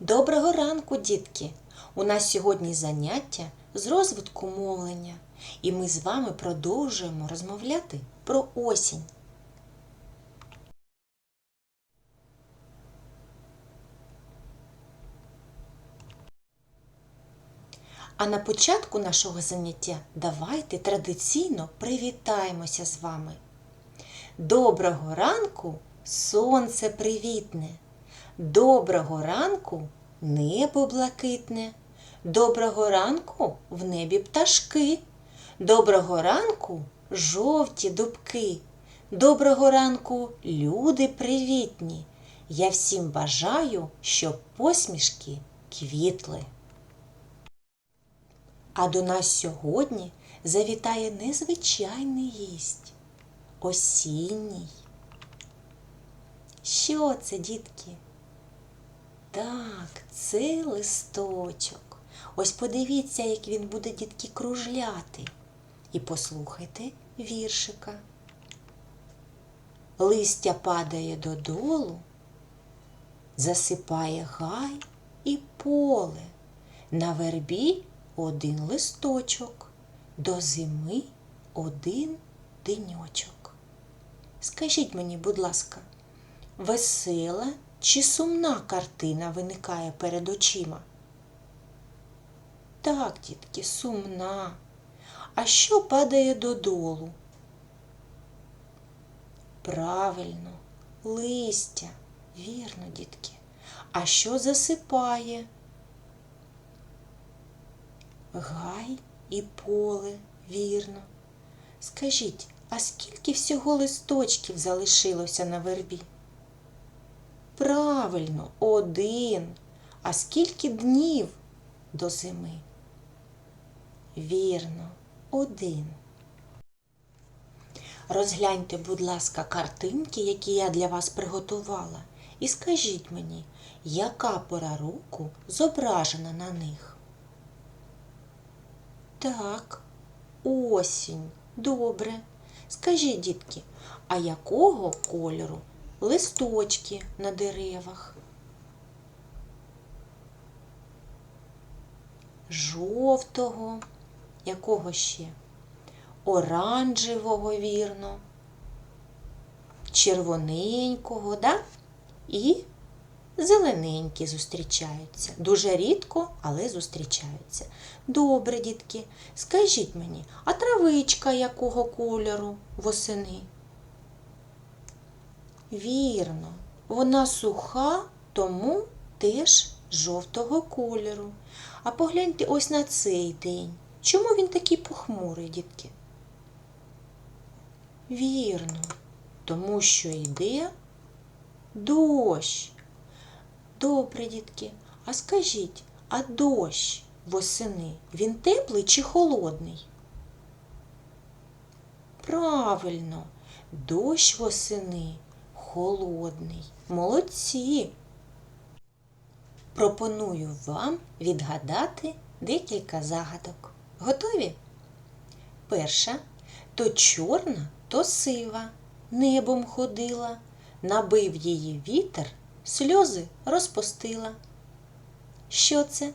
Доброго ранку, дітки! У нас сьогодні заняття з розвитку мовлення, і ми з вами продовжуємо розмовляти про осінь. А на початку нашого заняття давайте традиційно привітаємося з вами. Доброго ранку, сонце привітне. Доброго ранку небо блакитне. Доброго ранку в небі пташки. Доброго ранку жовті дубки. Доброго ранку, люди привітні. Я всім бажаю, щоб посмішки квітли. А до нас сьогодні завітає незвичайний гість осінній. Що це, дітки? Так, це листочок. Ось подивіться, як він буде дітки кружляти. І послухайте віршика. Листя падає додолу, засипає гай і поле. На вербі один листочок, до зими один деньочок. Скажіть мені, будь ласка, весела чи сумна картина виникає перед очима? Так, дітки, сумна. А що падає додолу? Правильно, листя, вірно, дітки. А що засипає? Гай і поле, вірно. Скажіть, а скільки всього листочків залишилося на вербі? Правильно, один. А скільки днів до зими? Вірно, один. Розгляньте, будь ласка, картинки, які я для вас приготувала, і скажіть мені, яка пора року зображена на них? Так, осінь. Добре. Скажіть, дітки, а якого кольору листочки на деревах? Жовтого, якого ще? Оранжевого, вірно, червоненького, да? І зелененькі зустрічаються. Дуже рідко, але зустрічаються. Добре, дітки, скажіть мені, а травичка якого кольору восени? Вірно, вона суха, тому теж жовтого кольору. А погляньте ось на цей день. Чому він такий похмурий, дітки? Вірно, тому що йде дощ. Добре, дітки, а скажіть, а дощ восени він теплий чи холодний? Правильно, дощ восени холодний. Молодці. Пропоную вам відгадати декілька загадок. Готові? Перша то чорна, то сива, небом ходила, набив її вітер, сльози розпустила. Що це?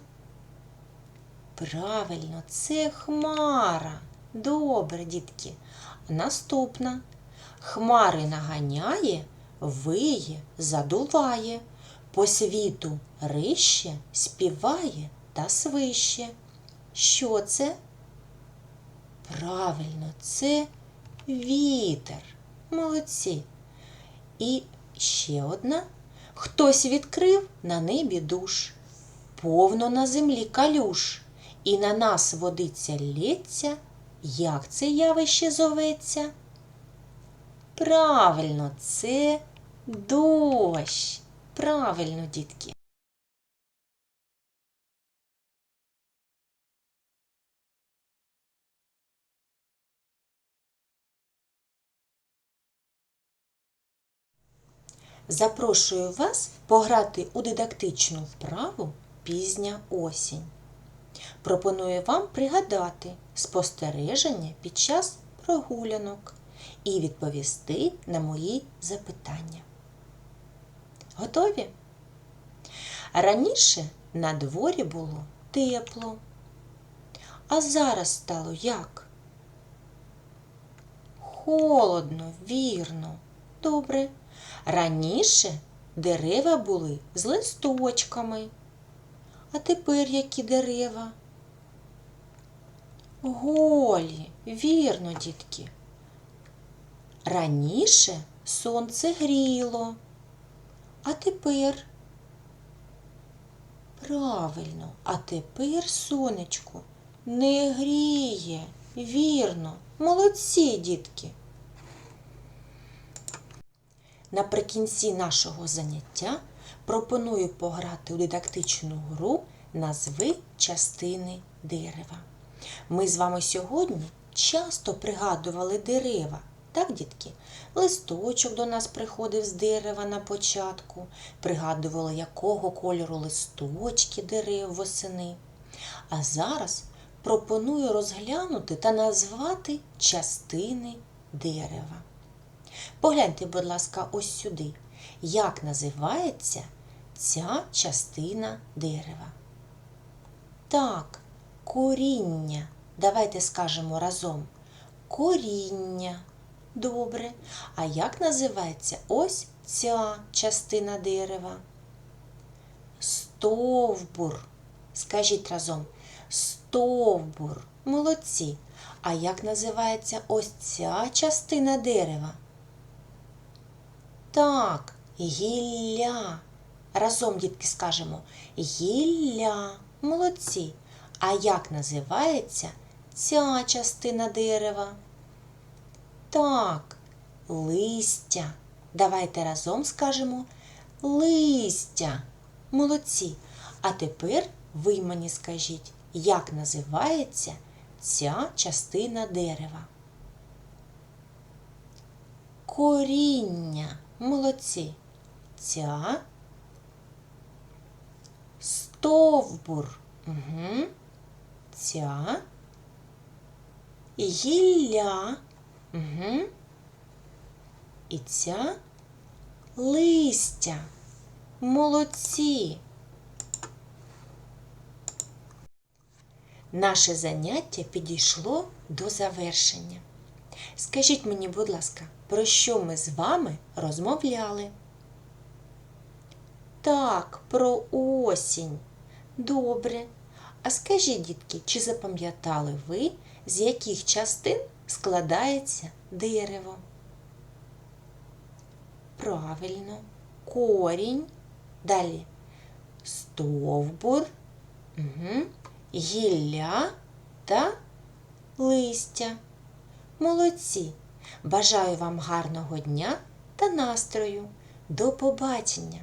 Правильно, це хмара. Добре, дітки. Наступна. Хмари наганяє, виє, задуває, по світу рище, співає та свище. Що це? Правильно, це вітер. Молодці. І ще одна. Хтось відкрив на небі душ, повно на землі калюш, і на нас водиться лється. Як це явище зоветься? Правильно, це дощ. Правильно, дітки. Запрошую вас пограти у дидактичну вправу пізня осінь. Пропоную вам пригадати спостереження під час прогулянок і відповісти на мої запитання. Готові? Раніше на дворі було тепло. А зараз стало як? Холодно, вірно. Добре. Раніше дерева були з листочками. А тепер які дерева? Голі, вірно, дітки. Раніше сонце гріло, а тепер правильно, а тепер сонечко не гріє. Вірно, молодці, дітки. Наприкінці нашого заняття пропоную пограти у дидактичну гру Назви частини дерева. Ми з вами сьогодні часто пригадували дерева. Так, дітки? Листочок до нас приходив з дерева на початку, пригадували, якого кольору листочки дерев восени. А зараз пропоную розглянути та назвати частини дерева. Погляньте, будь ласка, ось сюди. Як називається ця частина дерева? Так, коріння. Давайте скажемо разом. Коріння. Добре. А як називається ось ця частина дерева? Стовбур. Скажіть разом. Стовбур. Молодці. А як називається ось ця частина дерева? Так, гілля. Разом, дітки, скажемо гілля. Молодці. А як називається ця частина дерева? Так, листя. Давайте разом скажемо листя. Молодці. А тепер ви мені скажіть, як називається ця частина дерева? Коріння. Молодці. Ця стовбур. Угу. Ця гілля. Угу. І ця листя. Молодці. Наше заняття підійшло до завершення. Скажіть мені, будь ласка, про що ми з вами розмовляли? Так, про осінь. Добре. А скажіть, дітки, чи запам'ятали ви, з яких частин складається дерево? Правильно, корінь, далі стовбур, угу. гілля та листя. Молодці! Бажаю вам гарного дня та настрою. До побачення!